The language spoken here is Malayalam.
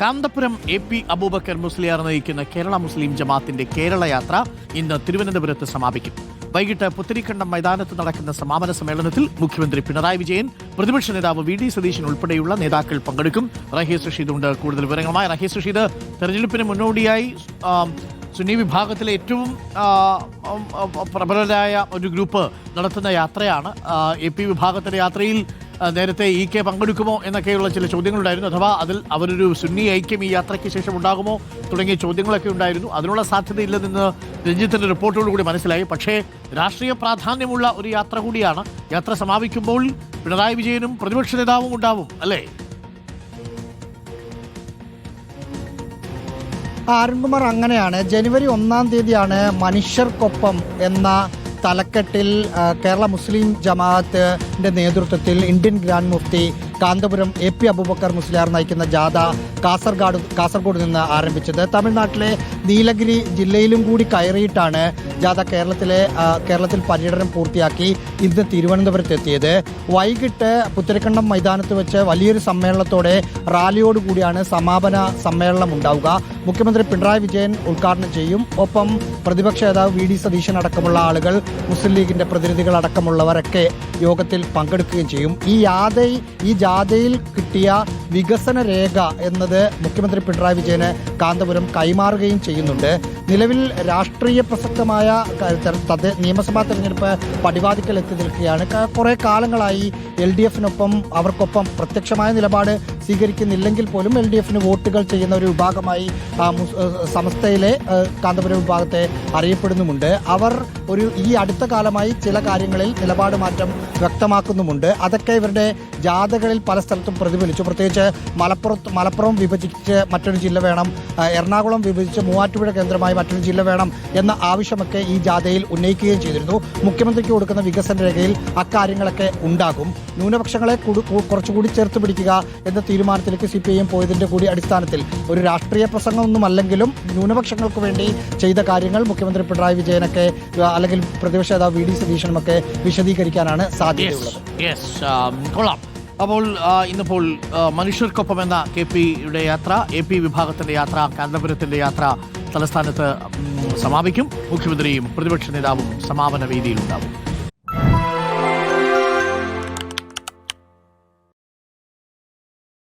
കാന്തപുരം എ പി അബൂബക്കർ മുസ്ലിയാർ നയിക്കുന്ന കേരള മുസ്ലിം ജമാത്തിന്റെ കേരള യാത്ര ഇന്ന് തിരുവനന്തപുരത്ത് സമാപിക്കും. വൈകിട്ട് പുത്തരിക്കണ്ടം മൈതാനത്ത് നടക്കുന്ന സമാപന സമ്മേളനത്തിൽ മുഖ്യമന്ത്രി പിണറായി വിജയൻ പ്രതിപക്ഷ നേതാവ് വി ഡി സതീശൻ ഉൾപ്പെടെയുള്ള നേതാക്കൾ പങ്കെടുക്കും. റഹീസ് റഷീദ് ഉണ്ട്. കൂടുതൽ വിവരങ്ങളുമായി റഹീസ് റഷീദ് തെരഞ്ഞെടുപ്പിന് മുന്നോടിയായി സുന്നി വിഭാഗത്തിലെ ഏറ്റവും പ്രബലരായ ഒരു ഗ്രൂപ്പ് നടത്തുന്ന യാത്രയാണ്. എ പി വിഭാഗത്തിലെ യാത്രയിൽ നേരത്തെ ഇ കെ പങ്കെടുക്കുമോ എന്നൊക്കെയുള്ള ചില ചോദ്യങ്ങളുണ്ടായിരുന്നു. അഥവാ അതിൽ അവരൊരു സുന്നി ഐക്യം ഈ യാത്രയ്ക്ക് ശേഷം ഉണ്ടാകുമോ തുടങ്ങിയ ചോദ്യങ്ങളൊക്കെ ഉണ്ടായിരുന്നു. അതിനുള്ള സാധ്യതയില്ലെന്ന് രഞ്ജിത്തിന്റെ റിപ്പോർട്ടോടുകൂടി മനസ്സിലായി. പക്ഷേ രാഷ്ട്രീയ പ്രാധാന്യമുള്ള ഒരു യാത്ര കൂടിയാണ്. യാത്ര സമാപിക്കുമ്പോൾ പിണറായി വിജയനും പ്രതിപക്ഷ നേതാവും ഉണ്ടാവും അല്ലേ? അരുൺകുമാർ അങ്ങനെയാണ്. ജനുവരി ഒന്നാം തീയതിയാണ് മനുഷ്യർക്കൊപ്പം എന്ന തലക്കെട്ടിൽ കേരള മുസ്ലിം ജമാഅത്തിന്റെ നേതൃത്വത്തിൽ Indian grand Mufti Kanthapuram A P Aboobacker Musliyar നയിക്കുന്ന ജാഥ കാസർഗാഡ് കാസർഗോഡ് നിന്ന് ആരംഭിച്ചത്. തമിഴ്നാട്ടിലെ നീലഗിരി ജില്ലയിലും കൂടി കയറിയിട്ടാണ് ജാഥ കേരളത്തിലെ കേരളത്തിൽ പര്യടനം പൂർത്തിയാക്കി ഇന്ന് തിരുവനന്തപുരത്ത് എത്തിയത്. വൈകിട്ട് പുത്തരിക്കണ്ടം മൈതാനത്ത് വെച്ച് വലിയൊരു സമ്മേളനത്തോടെ റാലിയോടുകൂടിയാണ് സമാപന സമ്മേളനം ഉണ്ടാവുക. മുഖ്യമന്ത്രി പിണറായി വിജയൻ ഉദ്ഘാടനം ചെയ്യും. ഒപ്പം പ്രതിപക്ഷ നേതാവ് വി ഡി സതീശൻ അടക്കമുള്ള ആളുകൾ മുസ്ലിം ലീഗിന്റെ പ്രതിനിധികൾ അടക്കമുള്ളവരൊക്കെ യോഗത്തിൽ പങ്കെടുക്കുകയും ചെയ്യും. ഈ യാത ഈ ജാഥയിൽ കിട്ടിയ വികസന രേഖ എന്നത് മുഖ്യമന്ത്രി പിണറായി വിജയന് കാന്തപുരം കൈമാറുകയും ചെയ്യുന്നുണ്ട്. നിലവിൽ രാഷ്ട്രീയ പ്രസക്തമായ നിയമസഭാ തെരഞ്ഞെടുപ്പ് പടിവാതിക്കൽ എത്തി നിൽക്കുകയാണ്. കുറേ കാലങ്ങളായി എൽ ഡി എഫിനൊപ്പം അവർക്കൊപ്പം പ്രത്യക്ഷമായ നിലപാട് സ്വീകരിക്കുന്നില്ലെങ്കിൽ പോലും എൽ ഡി എഫിന് വോട്ടുകൾ ചെയ്യുന്ന ഒരു വിഭാഗമായി സമസ്തയിലെ കാന്തപുരം വിഭാഗത്തെ അറിയപ്പെടുന്നുമുണ്ട്. അവർ ഒരു ഈ അടുത്ത കാലമായി ചില കാര്യങ്ങളിൽ നിലപാട് മാറ്റം വ്യക്തമാക്കുന്നുമുണ്ട്. അതൊക്കെ ഇവരുടെ ജാഥകളിൽ പല സ്ഥലത്തും പ്രതിഫലിച്ചു. പ്രത്യേകിച്ച് മലപ്പുറത്ത് മലപ്പുറം വിഭജിച്ച് മറ്റൊരു ജില്ല വേണം എറണാകുളം വിഭജിച്ച് മൂവാറ്റുപുഴ കേന്ദ്രമായി മറ്റൊരു ജില്ല വേണം എന്ന ആവശ്യമൊക്കെ ഈ ജാഥയിൽ ഉന്നയിക്കുകയും ചെയ്തിരുന്നു. മുഖ്യമന്ത്രിക്ക് കൊടുക്കുന്ന വികസന രേഖയിൽ അക്കാര്യങ്ങളൊക്കെ ഉണ്ടാകും. ന്യൂനപക്ഷങ്ങളെ കുറച്ചുകൂടി ചേർത്ത് പിടിക്കുക എന്ന തീരുമാനത്തിലേക്ക് സി പി ഐ എം കൂടി അടിസ്ഥാനത്തിൽ ഒരു രാഷ്ട്രീയ പ്രസംഗമൊന്നുമല്ലെങ്കിലും ന്യൂനപക്ഷങ്ങൾക്ക് വേണ്ടി ചെയ്ത കാര്യങ്ങൾ മുഖ്യമന്ത്രി പിണറായി വിജയനൊക്കെ അല്ലെങ്കിൽ പ്രതിപക്ഷ നേതാവ് വി ഡി സതീശനുമൊക്കെ വിശദീകരിക്കാനാണ് സാധ്യതയുള്ളത്. കൊള്ളാം. അപ്പോൾ ഇന്നിപ്പോൾ മനുഷ്യർക്കൊപ്പം എന്ന കെ പിയുടെ യാത്ര എ പി വിഭാഗത്തിന്റെ യാത്ര കാന്തപുരത്തിന്റെ യാത്ര തലസ്ഥാനത്ത് സമാപിക്കും. മുഖ്യമന്ത്രിയും പ്രതിപക്ഷ നേതാവും സമാപന വേദിയിലുണ്ടാവും.